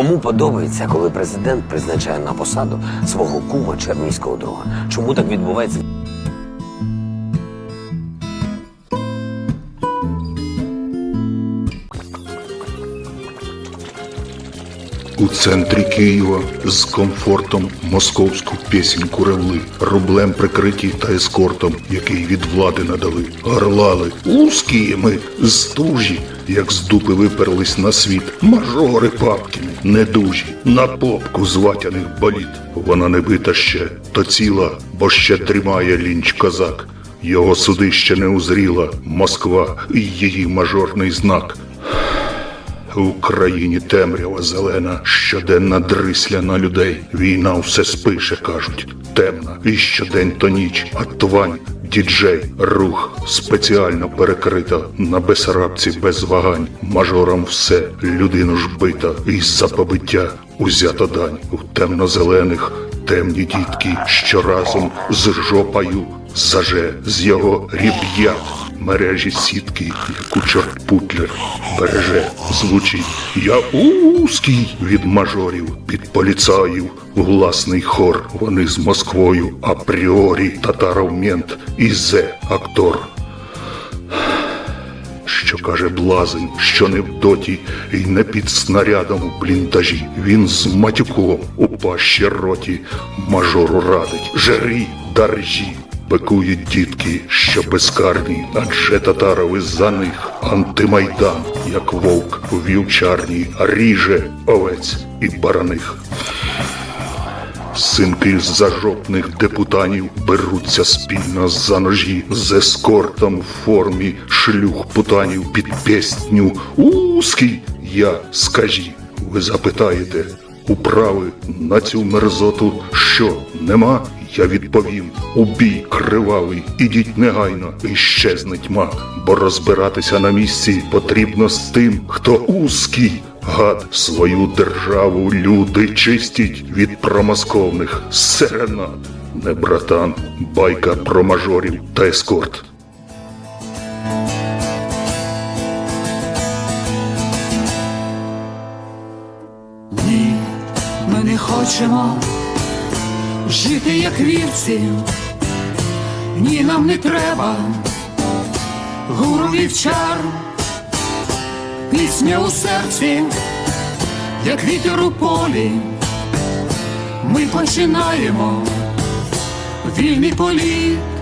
Кому подобається, коли президент призначає на посаду свого кума чи армійського друга? Чому так відбувається? У центрі Києва з комфортом московську пісеньку ревли, рублем прикриті та ескортом, який від влади надали. Горлали узкі ми стужі, як з дупи виперлись на світ. Мажори папкіни, недужі, на попку зватяних боліт. Вона не бита ще, то ціла, бо ще тримає лінч козак. Його суди ще не узріла Москва і її мажорний знак. В Україні темрява зелена, щоденна дрисля на людей. Війна все спише, кажуть, темна. І щодень то ніч, а твань, діджей, рух спеціально перекрита на безрабці без вагань. Мажорам все, людину ж бита, і за побиття узята дань. У темно-зелених темні дітки, що разом з жопою заже з його ріб'ят мережі сітки, яку чорт Путлер береже, звучить Я узкий від мажорів, під поліцаїв, власний хор. Вони з Москвою апріорі татаров мент і зе актор. Що каже блазень, що не в доті і не під снарядом у бліндажі. Він з матюком у пащі роті мажору радить. Жері, даржі. Бекують дітки, що безкарні, адже татарови за них антимайдан, як вовк у вівчарні, ріже овець і бараних. Синки зажопних депутанів беруться спільно за ножі з ескортом в формі шлюх путанів під пісню Узкий я скажі. Ви запитаєте, управи на цю мерзоту що нема? Я відповім у бій кривавий, ідіть негайно, і тьма, бо розбиратися на місці потрібно з тим, хто узкий. Гад свою державу люди чистіть від промосковних серенад. Не братан, байка про мажорів та ескорт. Хочемо жити як вівці. Ні, нам не треба гуру вівчар, пісня у серці, як вітер у полі. Ми починаємо вільний політ.